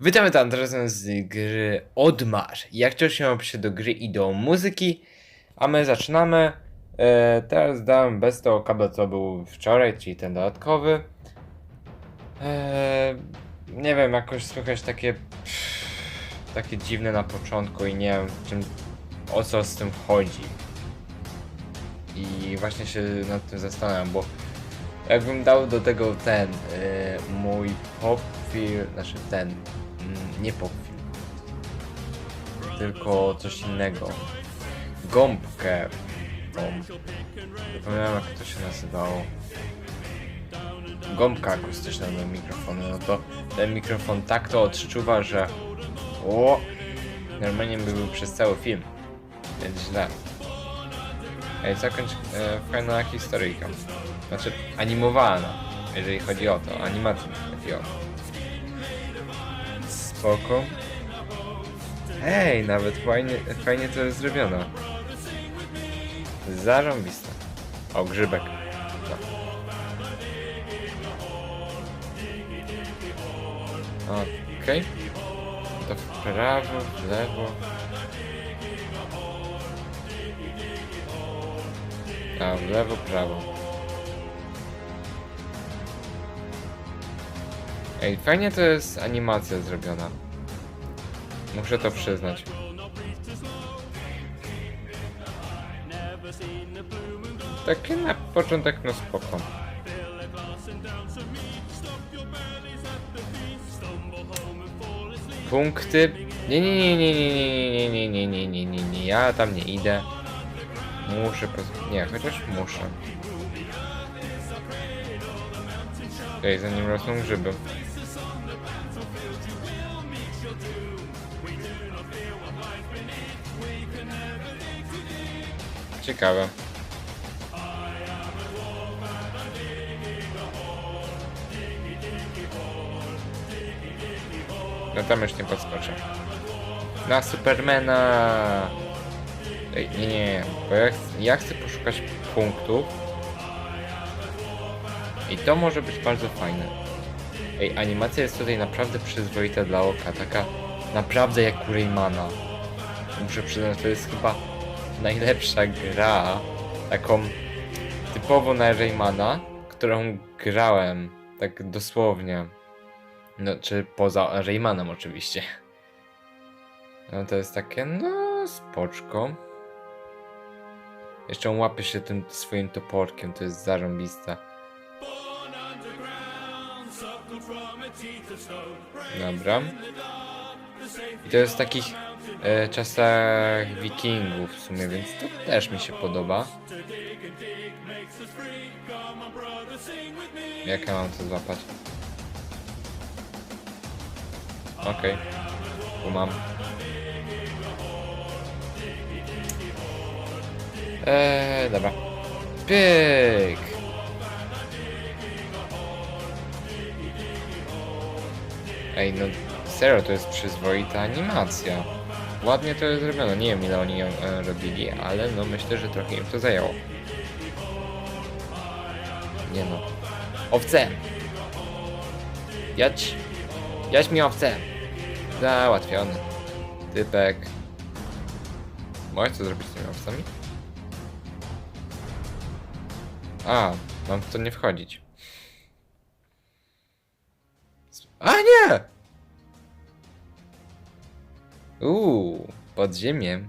Witamy tam teraz z gry Odmarz. Jak to się się do gry i do muzyki, a my zaczynamy. E, teraz dałem bez tego kabel, co był wczoraj, czyli ten dodatkowy. E, nie wiem, jakoś słychać takie takie dziwne na początku i nie wiem czym, o co z tym chodzi. I właśnie się nad tym zastanawiam, bo jakbym dał do tego ten e, mój pop film, znaczy ten, nie pop tylko coś innego. Gąbkę. tą. Zapomniałem jak to się nazywało. Gąbka akustyczna do mikrofonu, no to ten mikrofon tak to odczuwa, że o, normalnie by był przez cały film. Więc źle. Ej, zakończ e, fajna historyjka. Znaczy, animowana, jeżeli chodzi o to. Animacja chodzi o to. Spoko. Hej, nawet fajnie, fajnie to jest zrobione. Zarąbiste. O, grzybek. No. Okej. To w prawo, w lewo. A, w lewo, prawo. Ej, fajnie to jest animacja zrobiona. Muszę to przyznać. Takie na początek no spoko. Punkty. Nie, nie, nie, nie, nie, nie, nie, nie, nie, nie, nie, nie, ja tam nie idę. Muszę poz... Nie, chociaż muszę. Ej, zanim rosną grzyby. Ciekawe. No tam już nie podskoczę. Na Supermana! Ej, nie, nie, bo ja, ja chcę poszukać punktów. I to może być bardzo fajne. Ej, animacja jest tutaj naprawdę przyzwoita dla oka, taka naprawdę jak Raymana. Muszę przyznać, to jest chyba najlepsza gra, taką typowo na Raymana, którą grałem, tak dosłownie. No, czy poza Raymanem oczywiście. No to jest takie, no spoczko. Jeszcze on łapie się tym swoim toporkiem, to jest zarąbiste. Dobra. I to jest takich czasach wikingów w sumie, więc to też mi się podoba. Jak ja mam to złapać? Okej. Tu mam. Eee, dobra. Pyk! Ej, no serio, to jest przyzwoita animacja. Ładnie to jest zrobione. Nie wiem ile oni ją e, robili, ale no myślę, że trochę im to zajęło. Nie no. Owce! Jadź! Jadź mi owce! Załatwiony. Typek. Możesz co zrobić z tymi owcami? A, mam w to nie wchodzić. A nie! Uuu, pod ziemię.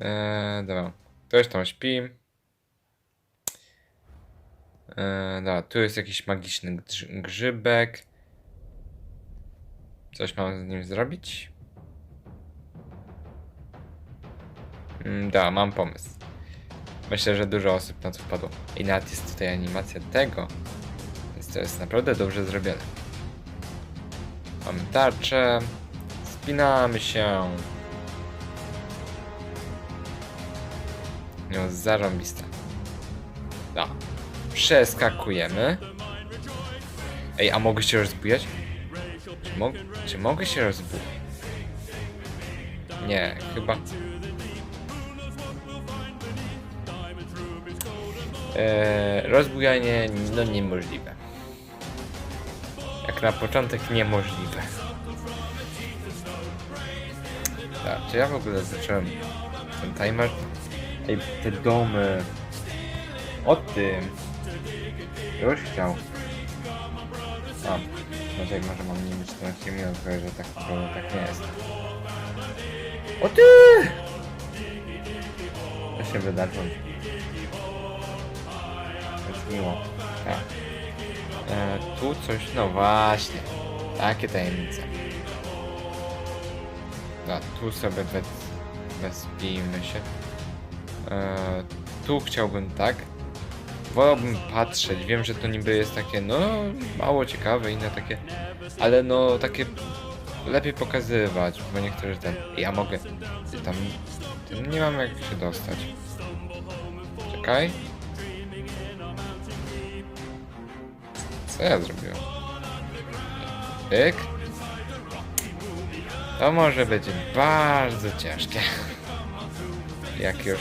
Eee, dobra. Ktoś tam śpi. Eee, dobra, tu jest jakiś magiczny grz- grzybek. Coś mam z nim zrobić? Mm, da, mam pomysł. Myślę, że dużo osób na to wpadło. I nawet jest tutaj animacja tego. Więc to jest naprawdę dobrze zrobione. Mamy tarczę. Spinamy się. No, zarąbiste. No. Przeskakujemy. Ej, a mogę się rozbujać? Czy, mo czy mogę się rozbujać? Nie, chyba. Eee, rozbujanie no niemożliwe. Jak na początek niemożliwe. Tak, czy ja w ogóle zacząłem ten timer? Ej, te domy. O tym. Już chciał. A, no tak może mam nie mieć 14 minut, tylko że tak naprawdę tak nie jest. O ty! To się wydarzą. To jest miło. Tak. E, tu coś, no właśnie. Takie tajemnice. No, tu sobie we, wespijmy się. E, tu chciałbym tak. Wolałbym patrzeć. Wiem, że to niby jest takie, no, mało ciekawe, inne takie. Ale no, takie lepiej pokazywać, bo niektórzy ten. Ja mogę. Tam. tam nie mam jak się dostać. Czekaj. Co ja zrobiłem? Pyk. To może być bardzo ciężkie. Jak już.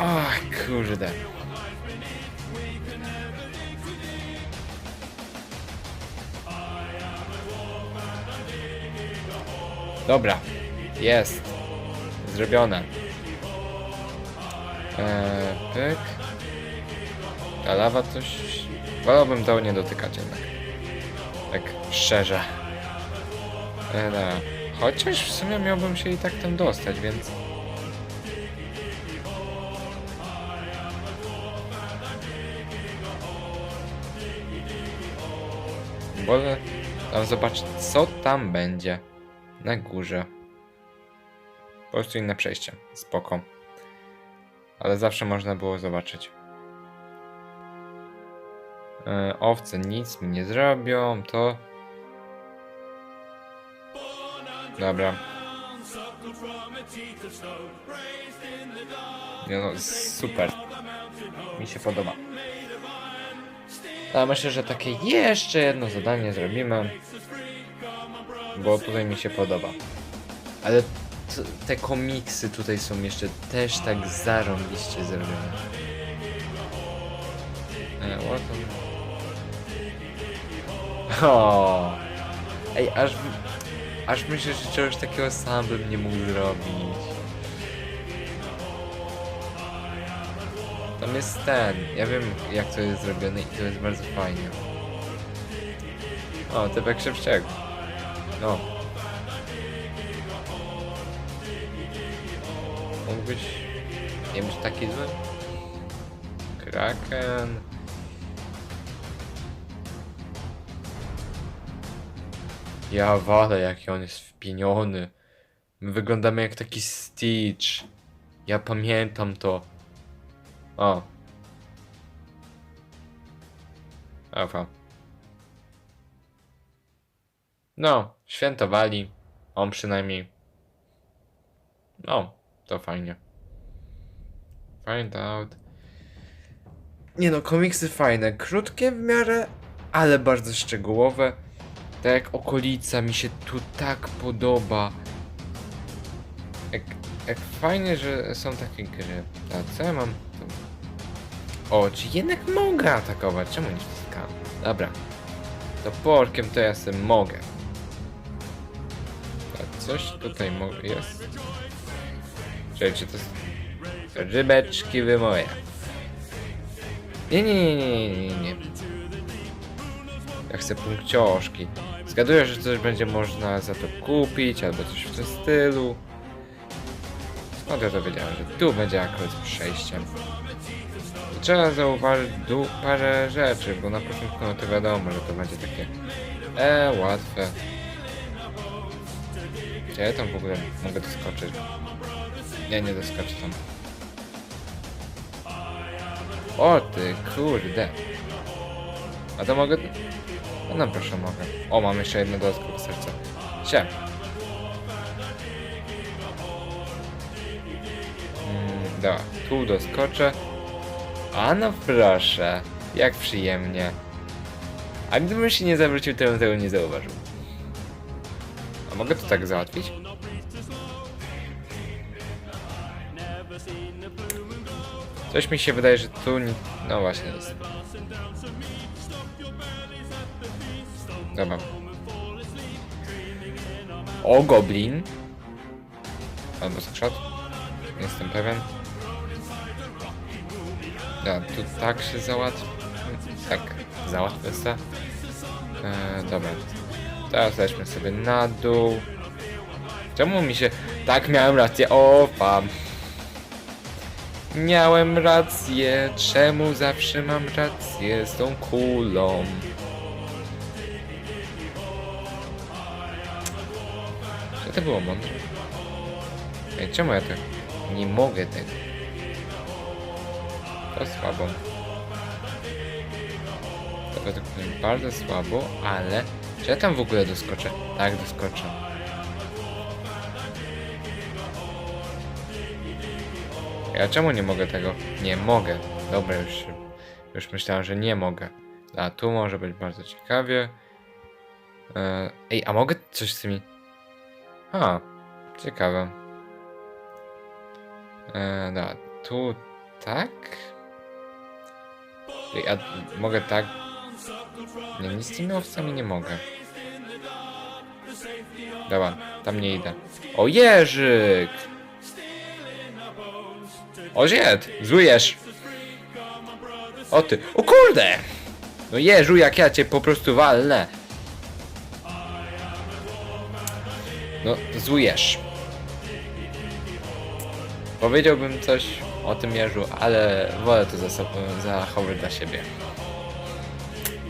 Ach, kurde. Dobra. Jest. Zrobione. Eee, pyk. Ta lawa coś... Wolałbym tego nie dotykać jednak. Tak szczerze. Chociaż w sumie miałbym się i tak tam dostać, więc... Wolę tam zobaczyć, co tam będzie na górze. Po prostu inne przejście. Spoko. Ale zawsze można było zobaczyć. E, owce nic mi nie zrobią, to... Dobra. Nie no, super. Mi się podoba. A myślę, że takie jeszcze jedno zadanie zrobimy. Bo tutaj mi się podoba. Ale te komiksy tutaj są jeszcze też tak zarąbiście zrobione. E. O, Ej, aż, aż myślę, że czegoś takiego sam bym nie mógł zrobić. Tam jest ten, ja wiem jak to jest zrobione i to jest bardzo fajne. O, typek szybciego. No. Mógłbyś nie być taki zły? Kraken. Ja walę, jaki on jest wpieniony. My wyglądamy jak taki Stitch. Ja pamiętam to. O. Aha. No, świętowali. On przynajmniej. No, to fajnie. Find out. Nie no, komiksy fajne. Krótkie w miarę, ale bardzo szczegółowe. Tak okolica mi się tu tak podoba. Jak, jak fajnie, że są takie gry. A co ja mam tu? O, czy jednak mogę atakować? Czemu nie wciskam? Dobra. To porkiem to ja sobie mogę. A coś tutaj mo- jest? Czekaj, czy to. Rybeczki wy moje. Nie, nie, nie, nie, nie, nie. Ja chcę punkcioszki. Zgaduję, że coś będzie można za to kupić, albo coś w tym stylu. Skąd ja to wiedziałem, że tu będzie akurat przejściem. Trzeba zauważyć du parę rzeczy, bo na początku no to wiadomo, że to będzie takie e, łatwe. Gdzie ja tam w ogóle mogę doskoczyć? Nie, nie doskoczę tam. O ty kurde. A to mogę... No, proszę mogę. O, mam jeszcze jedno dodatkowe serce. Sie. Mm, dobra, tu doskoczę. A no proszę, jak przyjemnie. A gdybym się nie zawrócił, to bym tego nie zauważył. A mogę to tak załatwić? Coś mi się wydaje, że tu... No właśnie jest. Dobra. O, goblin. Albo skrzat. Nie jestem pewien. Ja, tu tak się załatwi. Tak, załatwię se. E, dobra. Teraz lećmy sobie na dół. Czemu mi się... Tak, miałem rację. O. Miałem rację. Czemu zawsze mam rację z tą kulą? To było mądre? Ej, czemu ja tak nie mogę tego? To słabo. To według mnie bardzo słabo, ale... Czy ja tam w ogóle doskoczę? Tak, doskoczę. Ja czemu nie mogę tego? Nie mogę. Dobra, już, już myślałem, że nie mogę. A tu może być bardzo ciekawie. E, Ej, a mogę coś z tymi... A, ciekawe. E, dobra, tu tak? Ej, a mogę tak? Nie, nic z tymi owcami nie mogę. Dobra, tam nie idę. O, Jerzyk! O, ziet! Zujesz! O ty, o kurde! No Jeżu, jak ja cię po prostu walnę! No, zujesz. Powiedziałbym coś o tym Jeżu, ale wolę to za sobą zachować dla siebie.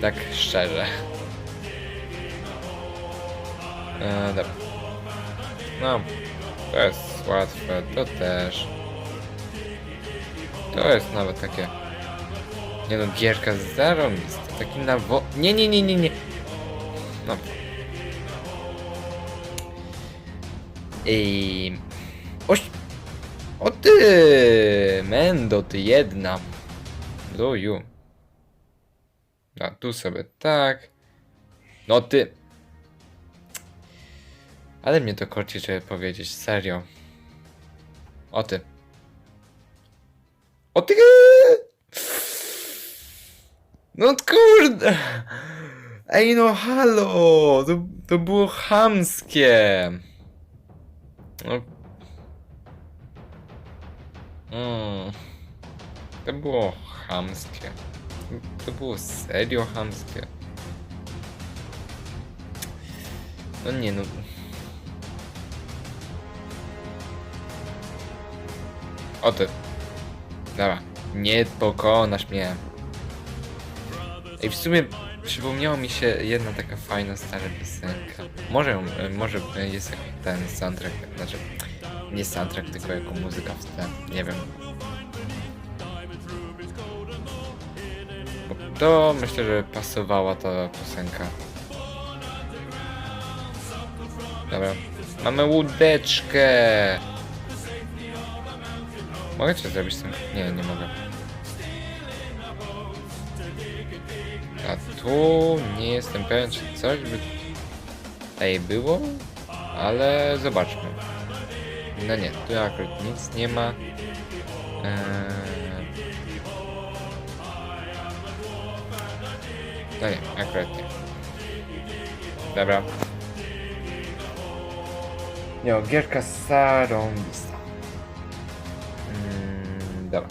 Tak szczerze. E, dobra. No, to jest łatwe, to też. To jest nawet takie... Nie no, gierka zarąbista. Taki nawo... Nie, nie, nie, nie, nie. No. I... Oś... O ty! Mendo, ty jedna. Luju. A tu sobie tak. No ty... Ale mnie to korci, żeby powiedzieć, serio. O ty. O ty! No kurde! Ej no halo! To, to było chamskie! No. Mm. To było chamskie. To było serio chamskie. No nie no. O ty. Dobra. Nie pokonasz mnie. Ej, w sumie przypomniała mi się jedna taka fajna stara piosenka. Może, e, może e, jest jak ten soundtrack, znaczy nie soundtrack, tylko jako muzyka w tle, nie wiem. To myślę, że pasowała ta piosenka. Dobra, mamy łódeczkę. Mogę coś zrobić z tym? Nie, nie mogę. Tu nie jestem pewien, czy coś by tutaj było, ale zobaczmy. No nie, tu akurat nic nie ma. Eee... No nie, akurat nie. Dobra. Nie, gierka sarąbista. Mm, dobra.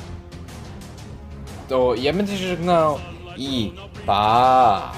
To ja będę się żegnał i 八